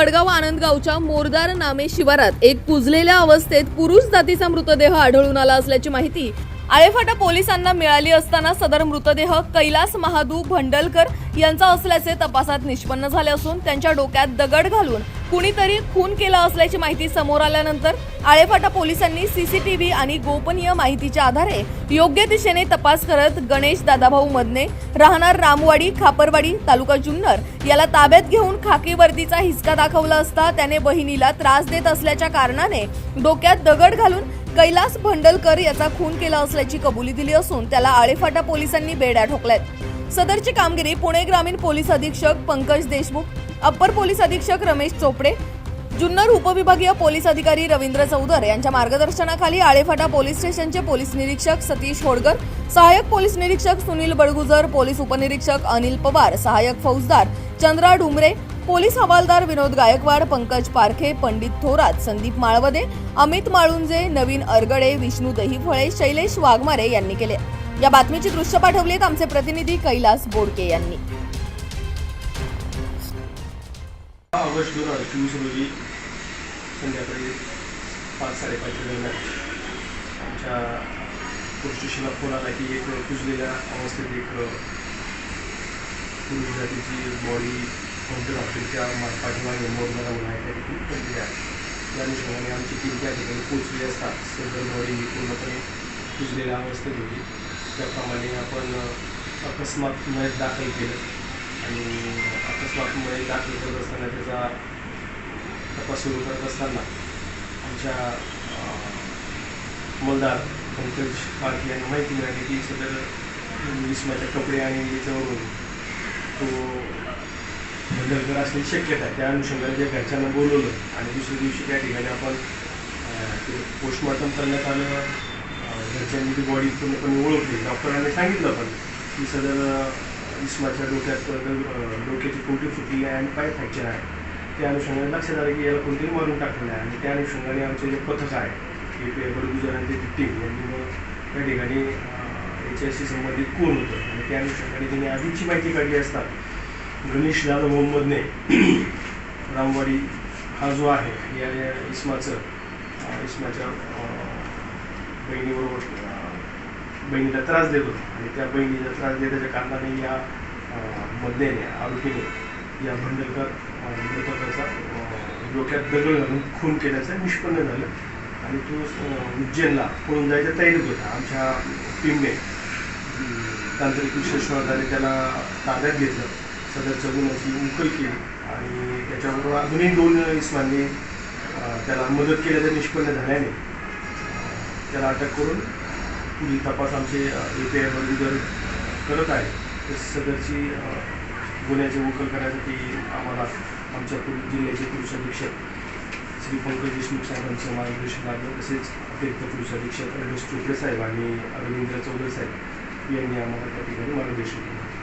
वडगाव आनंदगावच्या मोरदार नामे शिवारात एक कुजलेल्या अवस्थेत पुरुष जातीचा मृतदेह आढळून आला असल्याची माहिती आळेफाटा पोलिसांना मिळाली असताना सदर मृतदेह कैलास महादू भंडलकर यांचा असल्याचे तपासात निष्पन्न झाले असून त्यांच्या डोक्यात दगड घालून कुणीतरी खून केला असल्याची माहिती समोर आल्यानंतर आळेफाटा पोलिसांनी सीसीटीव्ही आणि गोपनीय माहितीच्या आधारे योग्य दिशेने तपास करत गणेश दादाभाऊ मदने राहणार रामवाडी खापरवाडी तालुका जुन्नर याला ताब्यात घेऊन खाकी वर्दीचा हिसका दाखवला असता त्याने बहिणीला त्रास देत असल्याच्या कारणाने डोक्यात दगड घालून कैलास भंडलकर याचा खून केला असल्याची कबुली दिली असून त्याला आळेफाटा पोलिसांनी बेड्या ठोकल्यात. सदरची कामगिरी पुणे ग्रामीण पोलीस अधीक्षक पंकज देशमुख अप्पर पोलीस अधीक्षक रमेश चोपडे जुन्नर उपविभागीय पोलीस अधिकारी रवींद्र चौधर यांच्या मार्गदर्शनाखाली आळेफाटा पोलीस स्टेशनचे पोलीस निरीक्षक सतीश होडकर सहाय्यक पोलीस निरीक्षक सुनील बडगुजर पोलीस उपनिरीक्षक अनिल पवार सहाय्यक फौजदार चंद्रा डुमरे पोलीस हवालदार विनोद गायकवाड पंकज पारखे पंडित थोरात संदीप माळवदे अमित माळुंजे नवीन अरगडे विष्णू दहीफळे शैलेश वाघमारे यांनी केले. या बातमीची दृश्य पाठवलीत आमचे प्रतिनिधी कैलास बोडके यांनी. ऑगस्ट दोन हजार चोवीस रोजी संध्याकाळी पाच साडेपाचच्या दरम्यान आमच्या पोलीस स्टेशनला फोन आला की एक कुजलेल्या अवस्थेत एक पुरुष जातीची बॉडी कोणत्या हॉस्पिटलच्या पाठीमागे मोरणारा म्हणून आहे त्या ठिकाणी पडली आहे. त्या अनुषंगाने आमची टीम त्या ठिकाणी पोहोचली असता सदर बॉडी ही पूर्णपणे कुजलेल्या अवस्थेत होती. त्याप्रमाणे आपण अकस्मात मयत दाखल केलं. आणि अकस्मात मयत दाखल करत असताना त्याचा तपास सुरू करत असताना आमच्या अ, मलदार पंकज पारखे यांना माहिती मिळाली की सदर विस्माच्या कपडे आणि याच्यावरून तो बंडलकर असण्याची शक्यता आहे. त्या अनुषंगाने त्या घरच्यांना बोलवलं आणि दुसऱ्या दिवशी त्या ठिकाणी आपण ते पोस्टमॉर्टम करण्यात आलं. घरच्यांनी ती बॉडी पूर्णपणे ओळखली. डॉक्टरांनी सांगितलं पण की सदर इस्माच्या डोक्यात डोक्याची कोटी फुटली आहे आणि पाय फ्रॅक्चर आहे त्या अनुषंगाने लक्षात आलं की याला कोणतरी मारून टाकलेलं आहे. आणि त्या अनुषंगाने आमचे जे पथक आहे की पे बडगुजरांचे टीम यांनी मग त्या ठिकाणी याच्याशी संबंधित कोण होतं. आणि त्या अनुषंगाने त्यांनी आधीची माहिती काढली असता गणेश लाल मोहम्मदने रामवाडी हा जो आहे या इस्माचं इस्माच्या बहिणीबरोबर बहिणीला त्रास देत होता. आणि त्या बहिणीला त्रास देण्याच्या कारणाने या अ, मधल्याने आरोपीने या भंडलकर मृतकाचा डोक्यात दगड घालून खून केल्याचं निष्पन्न झालं. आणि तो उज्जैनला पळून जायच्या तयारीत होता. आमच्या टीमने तांत्रिक विश्लेषणाद्वारे त्याला ताब्यात घेतलं. सदरच्या गुन्ह्याची उकल केली. आणि त्याच्याबरोबर अजूनही दोन इस्मांनी त्याला मदत केल्याचं निष्पन्न झाल्याने त्याला अटक करून पुढील तपास आमचे ए पी आयमध्ये जर करत आहे. तर सदरची गुन्ह्याची उकल करण्यासाठी आम्हाला आमच्या पुढील जिल्ह्याचे पोलीस अधीक्षक श्री पंकज देशमुख साहेबांचं मार्गदर्शन लागलं. तसेच अतिरिक्त पोलीस अधीक्षक रमेश चोपडे साहेब आणि रवींद्र चौधरी साहेब यांनी आम्हाला त्या ठिकाणी मार्गदर्शन केलं.